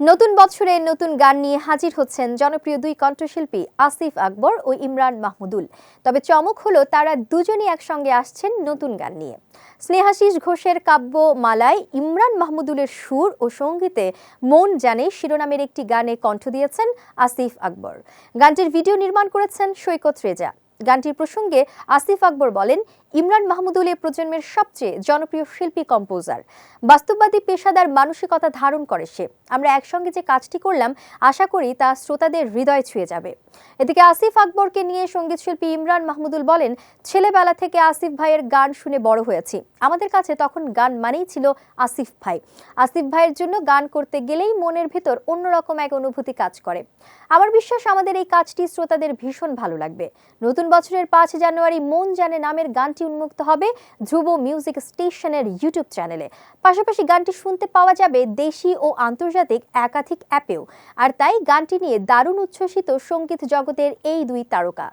নতুন বছরে নতুন গান নিয়ে হাজির হচ্ছেন জনপ্রিয় দুই কণ্ঠশিল্পী আসিফ আকবর ও ইমরান মাহমুদুল। তবে চমক হলো তারা দুজনই একসঙ্গে আসছেন নতুন গান নিয়ে। স্নেহাশিস ঘোষের কাব্য মালায় ইমরান মাহমুদুলের সুর ও সঙ্গীতে মন জানে শিরোনামের একটি গানে কণ্ঠ দিয়েছেন আসিফ আকবর। গানটির ভিডিও নির্মাণ করেছেন সৈকত রেজা। গানটির প্রসঙ্গে আসিফ আকবর বলেন ইমরান মাহমুদুল এ প্রজন্মের সবচেয়ে জনপ্রিয় শিল্পী কম্পোজার। বাস্তববাদী পেশাদার মানসিকতা ধারণ করে সে। আমরা একসঙ্গে যে কাজটি করলাম, আশা করি তা শ্রোতাদের হৃদয় ছুঁয়ে যাবে। এদিকে আসিফ আকবরকে নিয়ে সংগীত শিল্পী ইমরান মাহমুদুল বলেন, ছেলেবেলা থেকে আসিফ ভাইয়ের গান শুনে বড় হয়েছি। আমাদের কাছে তখন গান মানেই ছিল আসিফ ভাই। আসিফ ভাইয়ের জন্য গান করতে গেলেই মনের ভেতর অন্যরকম এক অনুভূতি কাজ করে। আমার বিশ্বাস, আমাদের এই কাজটি শ্রোতাদের ভীষণ ভালো লাগবে। নতুন বছরের পাঁচ জানুয়ারি মন জানে নামের গানটি উন্মুক্ত হবে ধ্রুব মিউজিক স্টেশনের ইউটিউব চ্যানেলে। পাশাপাশি গানটি শুনতে পাওয়া যাবে দেশি ও আন্তর্জাতিক একাধিক অ্যাপেও। আর তাই গানটি নিয়ে দারুণ উচ্ছ্বসিত সংগীত জগতের এই দুই তারকা।